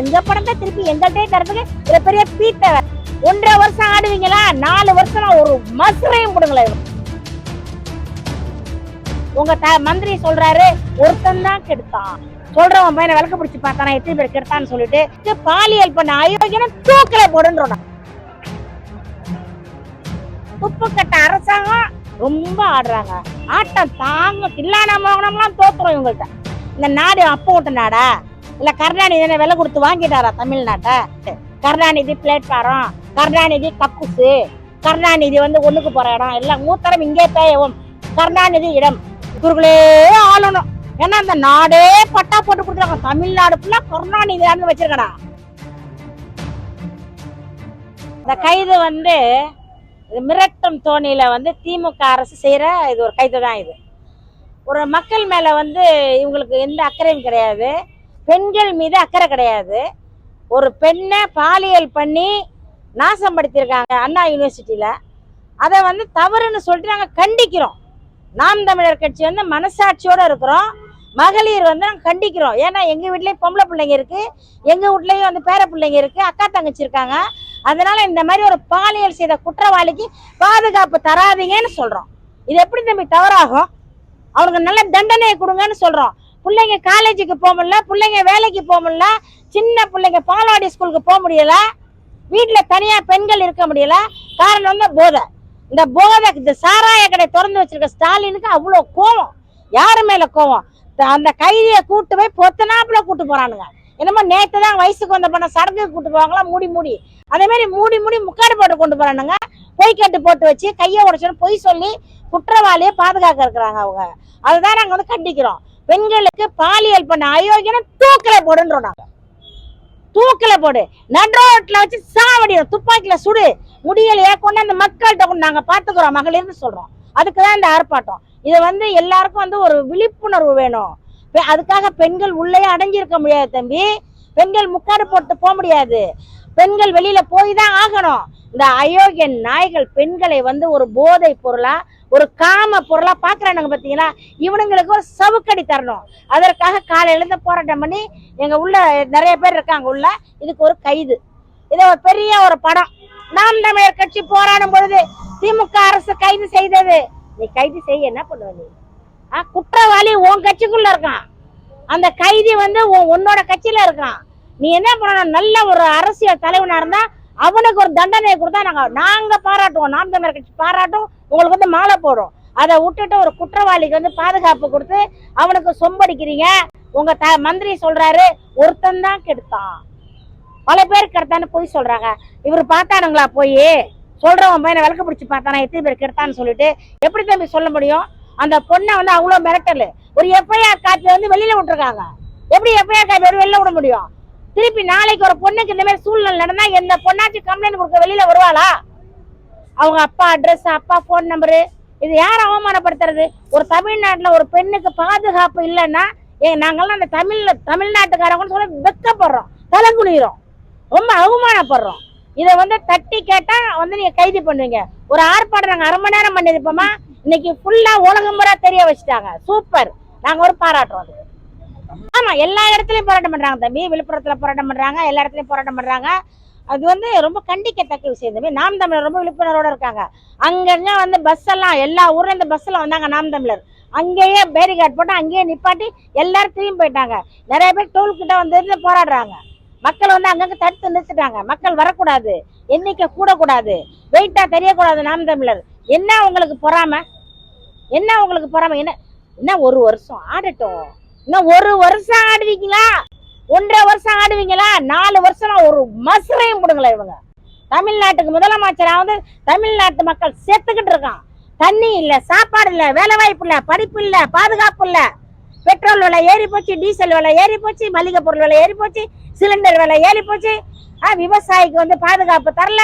எங்க படத்தை திருப்பி எங்கள்கிட்டயே தரதுக்கு ஒரு பெரிய பீட்டை ஒன்றரை வருஷம் ஆடுவீங்களா? நாலு வருஷம் ஒரு மசுரையும் கொடுங்களேன் உங்க த மந்திரி சொல்றாரு ஒருத்தன் தான் கெடுத்தான். சொல்றவன் பையனை விளக்கு பிடிச்சி பார்த்தானா எத்தனை பேர் கெடுத்தான்னு சொல்லிட்டு பாலியல் பண்ண அயோக்கியன தூக்கல போடுன்றோம். உப்பு கட்ட அரசாங்கம் ரொம்ப ஆடுறாங்க. ஆட்டம் தாங்க தில்லான மோகனம்லாம் தோத்துறோம் இவங்கள்ட்ட. இந்த நாடு அப்போ விட்ட நாடா? இல்ல கருணாநிதி என்ன விலை கொடுத்து வாங்கிட்டாரா தமிழ்நாட்டை? கருணாநிதி பிளேட்ஃபாரம் கருணாநிதி கக்குசு கருணாநிதி வந்து ஒண்ணுக்கு போற இடம் எல்லாம் மூத்தரம் இங்கே தேயவும் கருணாநிதி இடம். இவர்களே ஆளணும். ஏன்னா அந்த நாடே பட்டா போட்டு கொடுத்துருக்காங்க. தமிழ்நாடு ஃபுல்லா கருணாநிதி ஆண்டு வச்சிருக்கடா. இந்த கைது வந்து மிரட்டும் தோணியில வந்து திமுக அரசு செய்யற இது ஒரு கைது தான் இது. ஒரு மக்கள் மேல வந்து இவங்களுக்கு எந்த அக்கறையும் கிடையாது. பெண்கள் மீது அக்கறை கிடையாது. ஒரு பெண்ணை பாலியல் பண்ணி நாசம் படுத்தியிருக்காங்க அண்ணா யூனிவர்சிட்டியில். அதை வந்து தவறுன்னு சொல்லிட்டு நாங்கள் கண்டிக்கிறோம். நாம் தமிழர் கட்சி வந்து மனசாட்சியோடு இருக்கிறோம். மகளிர் வந்து நாங்கள் கண்டிக்கிறோம். ஏன்னா எங்கள் வீட்லேயும் பொம்பளை பிள்ளைங்க இருக்குது எங்கள் வீட்லேயும் வந்து பேர பிள்ளைங்க இருக்குது அக்கா தங்கச்சி இருக்காங்க. அதனால் இந்த மாதிரி ஒரு பாலியல் செய்த குற்றவாளிக்கு பாதுகாப்பு தராதீங்கன்னு சொல்கிறோம் இது எப்படி தம்பி தவறாகும்? அவனுக்கு நல்ல தண்டனையை கொடுங்கன்னு சொல்கிறோம் பிள்ளைங்க காலேஜுக்கு போக முடியல பிள்ளைங்க வேலைக்கு போக முடியல சின்ன பிள்ளைங்க பாலவாடி ஸ்கூலுக்கு போக முடியல வீட்டில் தனியாக பெண்கள் இருக்க முடியல காரணம் வந்து போதை. இந்த போதை இந்த சாராய கடை திறந்து வச்சிருக்க ஸ்டாலினுக்கு அவ்வளோ கோவம். யாரு மேலே கோவம்? அந்த கைதியை கூட்டு போய் பொத்தனாப்புல கூட்டு போறானுங்க. என்னமோ நேற்று தான் வயசுக்கு வந்த பண்ண சடங்கு கூட்டு போவாங்களா? மூடி மூடி. அதே மாதிரி மூடி மூடி முக்காடு போட்டு கொண்டு போறானுங்க. பொய் கட்டு போட்டு வச்சு கையை உடைச்சோன்னு பொய் சொல்லி குற்றவாளியை பாதுகாக்க இருக்கிறாங்க அவங்க. அதுதான் நாங்கள் வந்து கண்டிக்கிறோம். பெண்களுக்கு பாலியல் பண்ண அயோக்கியனை தூக்கில போடுன்றோம் நாங்க தூக்கில போடு. நடுரோட்ல வச்சு சாவடிடும் துப்பாக்கில சுடு. முடியலையே கொண்டு அந்த மக்கள்கிட்ட கொண்டு நாங்க பாத்துக்கிறோம் மகளிர்னு சொல்றோம். அதுக்குதான் இந்த ஆர்ப்பாட்டம். இது வந்து எல்லாருக்கும் வந்து ஒரு விழிப்புணர்வு வேணும். அதுக்காக பெண்கள் உள்ளே அடைஞ்சிருக்க முடியாது தம்பி. பெண்கள் முக்காடு போட்டு போக முடியாது. பெண்கள் வெளியில போய் தான் ஆகணும். இந்த அயோக்கிய நாய்கள் பெண்களை வந்து ஒரு போதை பொருளா ஒரு காம பொருளா பாக்குறானுங்க பாத்தீங்களா? இவனுங்களுக்கு ஒரு சவுக்கடி தரணும். அதற்காக காலையில இருந்து போராட்டம் பண்ணி எங்க உள்ள நிறைய பேர் இருக்காங்க உள்ள இதுக்கு ஒரு கைது. இது ஒரு பெரிய ஒரு படம். நாம் தமிழர் கட்சி போராடும் பொழுது திமுக அரசு கைது செய்தது. நீ கைது செய்ய என்ன பண்ணுவ நீ? ஆ, குற்றவாளி உன் கட்சிக்குள்ள இருக்கான். அந்த கைதி வந்து உன் உன்னோட கட்சியில இருக்கான். நீ என்ன பண்ணணும்? நல்ல ஒரு அரசியல் தலைவனா இருந்தா அவனுக்கு ஒரு தண்டனையை கொடுத்தா நாங்க நாங்க பாராட்டுவோம். நாம் தமிழர் கட்சி பாராட்டும் உங்களுக்கு வந்து மாலை போடும் அதை விட்டுட்டு ஒரு குற்றவாளிக்கு வந்து பாதுகாப்பு கொடுத்து அவனுக்கு சொம்படிக்கிறீங்க. உங்க த மந்திரி சொல்றாரு ஒருத்தன் தான் கெடுத்தான். பல பேர் கெடுத்தான்னு போய் சொல்றாங்க. இவர் பார்த்தானுங்களா போய்? சொல்றவன் பையனை விளக்கு பிடிச்சி பார்த்தானா? எத்தனை பேர் கெடுத்தான்னு சொல்லிட்டு. எப்படி தம்பி சொல்ல முடியும்? அந்த பொண்ணை வந்து அவ்வளோ மிரட்டல். ஒரு எஃப்ஐஆர் காப்பி வந்து வெளியில விட்டுருக்காங்க. எப்படி எஃப்ஐஆர் காப்பி வெளியில விட முடியும்? திருப்பி நாளைக்கு ஒரு பொண்ணுக்கு இந்த மாதிரி சூழ்நிலை நடந்தா எந்த பொண்ணாச்சும் கம்ப்ளைண்ட் கொடுக்க வெளியில வருவாளா? அவங்க அப்பா அட்ரஸ் அப்பா ஃபோன் நம்பரு இது யார் அவமானப்படுத்துறது? ஒரு தமிழ்நாட்டுல ஒரு பெண்ணுக்கு பாதுகாப்பு இல்லைன்னா ஏ நாங்கெல்லாம் அந்த தமிழ்ல தமிழ்நாட்டுக்காரங்கன்னு சொல்லி வெக்கப்படுறோம் தலைகுனிறோம் ரொம்ப அவமானப்படுறோம். இதை வந்து தட்டி கேட்டா வந்து நீங்க கைது பண்ணுவீங்க. ஒரு ஆர்ப்பாட்டம் நாங்கள் அரை மணி நேரம் பண்ணியிருப்போமா? இன்னைக்கு ஃபுல்லா முறை தெரிய வச்சுட்டாங்க. சூப்பர். நாங்க ஒரு பாராட்டுறோம் அதுக்கு. ஆமா எல்லா இடத்துலயும் போராட்டம் பண்றாங்க தம்பி. விழுப்புரத்துல போராட்டம் பண்றாங்க எல்லா இடத்துலயும் போராட்டம் பண்றாங்க. அது வந்து ரொம்ப கண்டிக்கத்தக்க விஷயம் தம்பி. நாம் தமிழர் ரொம்ப விழிப்புணர்வோட இருக்காங்க. அங்கெல்லாம் வந்து பஸ் எல்லாம் எல்லா ஊர்ல இருந்து பஸ் எல்லாம் வந்தாங்க நாம் தமிழர். அங்கேயே பேரிகார்ட் போட்டு அங்கேயே நிப்பாட்டி எல்லாரும் திரும்பி போயிட்டாங்க. நிறைய பேர் டோல் கிட்ட வந்து இருந்து போராடுறாங்க. மக்கள் வந்து அங்கங்க தடுத்து நிறுத்திட்டாங்க. மக்கள் வரக்கூடாது. எண்ணிக்கை கூடக்கூடாது. வெயிட்டா தெரியக்கூடாது நாம் தமிழர். என்ன உங்களுக்கு பொறாம? என்ன உங்களுக்கு பொறாம? என்ன என்ன ஒரு வருஷம் ஆடட்டும். இன்னும் ஒரு வருஷம் ஆடுவீங்களா? ஒன்றரை வருஷம் ஆடுவீங்களா? நாலு வருஷம் ஒரு மசுரையும் போடுங்களேன் இவங்க? தமிழ்நாட்டுக்கு முதலமைச்சராவது தமிழ்நாட்டு மக்கள் செத்துக்கிட்டு இருக்கான். தண்ணி இல்ல சாப்பாடு இல்ல வேலை வாய்ப்பு இல்ல படிப்பு இல்ல பாதுகாப்பு இல்ல. பெட்ரோல் விலை ஏறி போச்சு டீசல் விலை ஏறி போச்சு மளிகை பொருள் விலை ஏறி போச்சு சிலிண்டர் விலை ஏறி போச்சு. விவசாயிக்கு வந்து பாதுகாப்பு தரல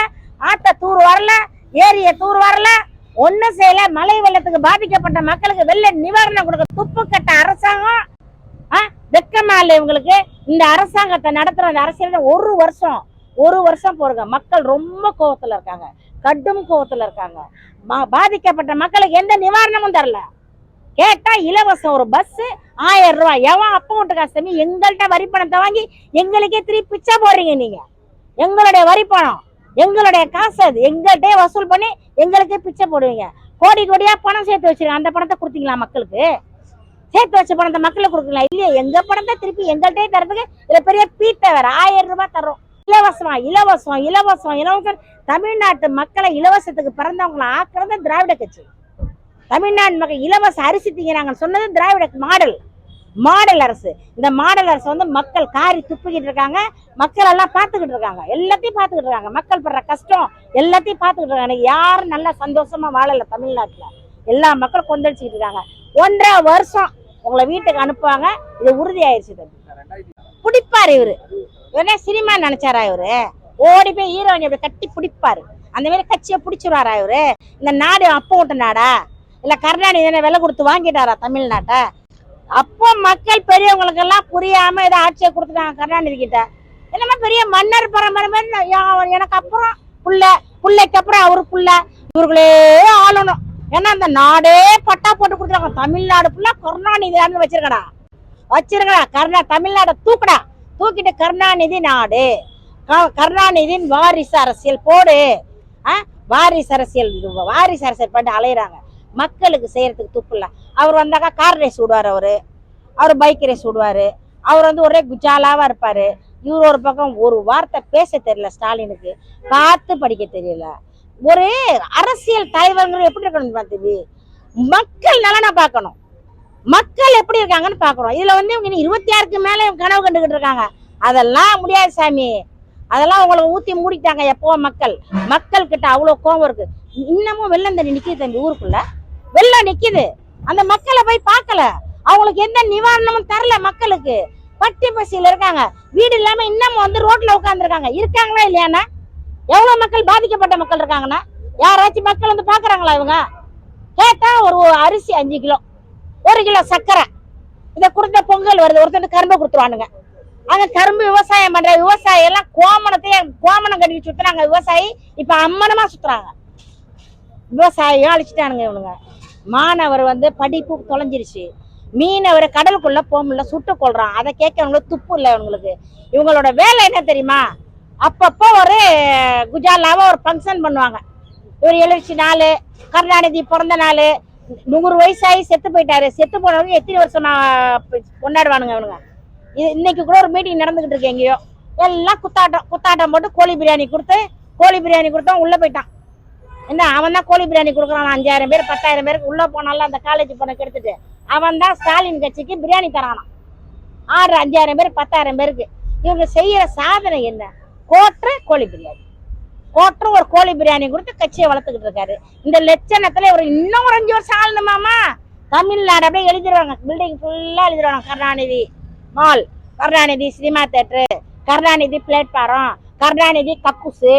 ஆத்த தூர் வரல ஏரிய தூர் வரல. ஒன்றும் செய்யல. மழை வெள்ளத்துக்கு பாதிக்கப்பட்ட மக்களுக்கு வெள்ள நிவாரணம் கொடுக்க துப்பு கட்ட அரசாங்கம். வெக்கமா இல்ல இவங்களுக்கு. இந்த அரசாங்கத்தை நடத்துற அந்த அரசியல் ஒரு வருஷம் ஒரு வருஷம் போறாங்க மக்கள் ரொம்ப கோவத்துல இருக்காங்க. கடும் கோவத்துல இருக்காங்க. பாதிக்கப்பட்ட மக்களுக்கு எந்த நிவாரணமும் தரல. கேட்டா இலவசம் ஒரு பஸ் ஆயிரம் ரூபாய். எவன் அப்பா வீட்டு காசு எங்கள்கிட்ட வரி பணத்தை வாங்கி எங்களுக்கே திருப்பி பிச்சை போடுறீங்க நீங்க. எங்களுடைய வரி பணம் எங்களுடைய காசு அது. எங்கள்கிட்ட வசூல் பண்ணி எங்களுக்கே பிச்சை போடுவீங்க. கோடி கோடியா பணம் சேர்த்து வச்சிருக்கீங்க. அந்த பணத்தை கொடுத்தீங்களா மக்களுக்கு? சேர்த்து வச்ச பணத்தை மக்களை கொடுக்கலாம் இல்லையா எங்க பணத்தை திருப்பி எங்கள்கிட்டயே தரதுக்கு இதுல பெரிய பீட்டை வேற ஆயிரம் ரூபாய் தரோம் இலவசமா இலவசம் இலவசம் இலவசம். தமிழ்நாட்டு மக்களை இலவசத்துக்கு பிறந்தவங்களை ஆக்குறது திராவிட கட்சி. தமிழ்நாடு மக்கள் இலவச அரிசி திங்கிறாங்கன்னு சொன்னது திராவிட மாடல். மாடல் அரசு. இந்த மாடல் அரசு வந்து மக்கள் காரி துப்பிக்கிட்டு இருக்காங்க. மக்கள் எல்லாம் பார்த்துக்கிட்டு இருக்காங்க. எல்லாத்தையும் பார்த்துக்கிட்டு இருக்காங்க. மக்கள் படுற கஷ்டம் எல்லாத்தையும் பார்த்துக்கிட்டு இருக்காங்க. யாரும் நல்லா சந்தோஷமா வாழல தமிழ்நாட்டுல. எல்லா மக்களும் கொந்தளிச்சுக்கிட்டு இருக்காங்க. ஒன்றரை வருஷம் உங்களை வீட்டுக்கு அனுப்புவாங்க. இது உறுதி ஆயிடுச்சு தம்பி. பிடிப்பாரு இவரு. இவனே சினிமா நினைச்சாரா இவரு? ஓடி போய் ஹீரோயின் அப்படி கட்டி பிடிப்பாரு. அந்த மாதிரி கட்சியை பிடிச்சிருவாரா இவரு? இந்த நாடு அப்போ விட்ட நாடா? இல்ல கருணாநிதி என்ன விலை கொடுத்து வாங்கிட்டாரா தமிழ்நாட்டை? அப்போ மக்கள் பெரியவங்களுக்கு எல்லாம் புரியாம ஏதோ ஆட்சியை கொடுத்துட்டாங்க கருணாநிதி கிட்ட. என்னமா பெரிய மன்னர் பரம்பரை மாதிரி எனக்கு அப்புறம் புள்ள. பிள்ளைக்கு அப்புறம் அவரு புள்ள. இவர்களே ஆளணும். ஏன்னா அந்த நாடே பட்டா போட்டு கொடுத்துருக்காங்க தமிழ்நாடு ஃபுல்லா கருணாநிதி ஆண்டு வச்சிருக்கடா. வச்சிருக்கடா. கருணா தமிழ்நாடை தூக்குடா. தூக்கிட்டு கருணாநிதி நாடு. க- கருணாநிதியின் வாரிசு அரசியல் போடு. ஆ? வாரிசு அரசியல் இது வாரிசு அரசியல் பண்ணி அலையிறாங்க. மக்களுக்கு செய்யறதுக்கு துப்புல அவர் வந்தாக்கா கார் ரேஸ் விடுவார் அவரு. அவர் பைக் ரேஸ் விடுவாரு. அவர் வந்து ஒரே குஜாலாவா இருப்பாரு. இவர் ஒரு பக்கம் ஒரு வார்த்தை பேச தெரியல ஸ்டாலினுக்கு. பார்த்து படிக்க தெரியல. ஒரு அரசியல் தலைவர்கள் எப்படி இருக்கணும் பார்த்துவி மக்கள் நலனை பார்க்கணும். மக்கள் எப்படி இருக்காங்கன்னு பார்க்கணும். இதில் வந்து இவங்க இருபத்தி ஆறுக்கு மேலே கனவு கண்டுக்கிட்டு இருக்காங்க. அதெல்லாம் முடியாது சாமி. அதெல்லாம் உங்களுக்கு ஊற்றி மூடிட்டாங்க எப்போ மக்கள். மக்கள் கிட்ட அவ்வளோ கோவம் இருக்கு. இன்னமும் வெள்ளம் தண்ணி நிற்கிது தம்பி ஊருக்குள்ள. வெள்ளம் நிற்கிது அந்த மக்களை போய் பார்க்கல. அவங்களுக்கு எந்த நிவாரணமும் தரல மக்களுக்கு. பட்டி பசியில் இருக்காங்க. வீடு இல்லாமல் இன்னமும் வந்து ரோட்டில் உட்காந்துருக்காங்க இருக்காங்களா இல்லையானா எவ்வளவு மக்கள் பாதிக்கப்பட்ட மக்கள் இருக்காங்கன்னா யாராச்சும் மக்கள் வந்து பாக்குறாங்களா இவங்க? கேட்டா ஒரு அரிசி அஞ்சு கிலோ ஒரு கிலோ சர்க்கரை. இதை கொடுத்த பொங்கல் வருது. ஒருத்தர் கரும்பு கொடுத்துருவானுங்க. அந்த கரும்பு விவசாயம் பண்ற விவசாயி எல்லாம் கோமணத்தையே கோமணம் கட்டி சுத்துறாங்க. விவசாயி இப்ப அம்மனமா சுத்துறாங்க. விவசாயியும் அழிச்சிட்டானுங்க இவனுங்க. மாணவர் வந்து படிப்பு தொலைஞ்சிருச்சு. மீனவர் கடலுக்குள்ள போக முடியல சுட்டு கொள்றான் அதை கேட்கறவங்களுக்கு துப்பு இல்லை இவங்களுக்கு இவங்களோட வேலை என்ன தெரியுமா? அப்பப்போ ஒரு குஜாலாவை ஒரு ஃபங்க்ஷன் பண்ணுவாங்க. ஒரு எழுச்சி நாள் கருணாநிதி பிறந்த நாள் நூறு வயசாகி செத்து போயிட்டாரு. செத்து போனவங்க எத்தனை வருஷம் கொண்டாடுவானுங்க இவனுங்க இது இன்னைக்கு கூட ஒரு மீட்டிங் நடந்துகிட்டு இருக்கு எங்கேயோ. எல்லாம் குத்தாட்டம் குத்தாட்டம் போட்டு கோழி பிரியாணி கொடுத்து கோழி பிரியாணி கொடுத்தோம் உள்ளே போயிட்டான். என்ன அவன் தான் கோழி பிரியாணி கொடுக்குறான். அஞ்சாயிரம் பேர் பத்தாயிரம் பேருக்கு உள்ளே போனால அந்த காலேஜ் பொண்ணை கெடுத்துட்டு அவன் தான் ஸ்டாலின் கட்சிக்கு பிரியாணி தரானாம் ஆர்டர் அஞ்சாயிரம் பேர் பத்தாயிரம் பேருக்கு. இவங்க செய்யற சாதனை என்ன? கோட்டை கோழி பிரியாணி. கோட்டை ஒரு கோழி பிரியாணி கொடுத்து கட்சியை வளர்த்துக்கிட்டு இருக்காரு. இந்த லட்சணத்துல ஒரு இன்னும் ஒரு அஞ்சு வருஷம் ஆளணுமாமா? தமிழ்நாடு அப்படியே எழுதிடுவாங்க பில்டிங் ஃபுல்லா எழுதிடுவாங்க Karunanidhi mall Karunanidhi cinema theatre Karunanidhi platform Karunanidhi கக்குசு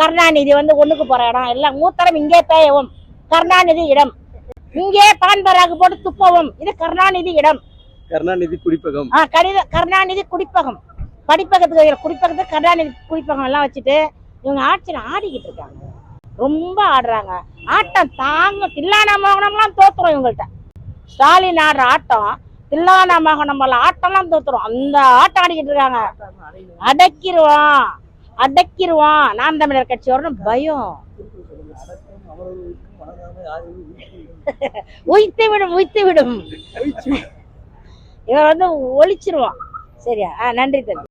Karunanidhi வந்து ஒண்ணுக்கு போற இடம். எல்லாம் மூத்தரம் இங்கே பேயவும் கருணாநிதி இடம். இங்கே பான் பராகு போட்டு துப்பவும். இது கருணாநிதி இடம். கருணாநிதி குடிப்பகம். கருணாநிதி குடிப்பகம். படிப்பகத்துக்கு வைக்கிற குடிப்பகத்துக்கு கருணாநிதி குடிப்பகம் எல்லாம் வச்சுட்டு இவங்க ஆட்சியில் ஆடிக்கிட்டு இருக்காங்க. ரொம்ப ஆடுறாங்க. ஆட்டம் தாங்க தில்லானா மோகனம்லாம் தோத்துறோம் இவங்கள்ட்ட. ஸ்டாலின் ஆடுற ஆட்டம் தில்லானா மோகனம் ஆட்டம்லாம் தோத்துரும். அந்த ஆட்டம் ஆடிக்கிட்டு இருக்காங்க. அடக்கிடுவோம் அடக்கிடுவோம் நாம் தமிழர் கட்சி வரணும் பயம். உயித்து விடும் உய்த்து விடும். இவன் வந்து ஒழிச்சிருவான். சரியா? ஆ நன்றி தம்பி.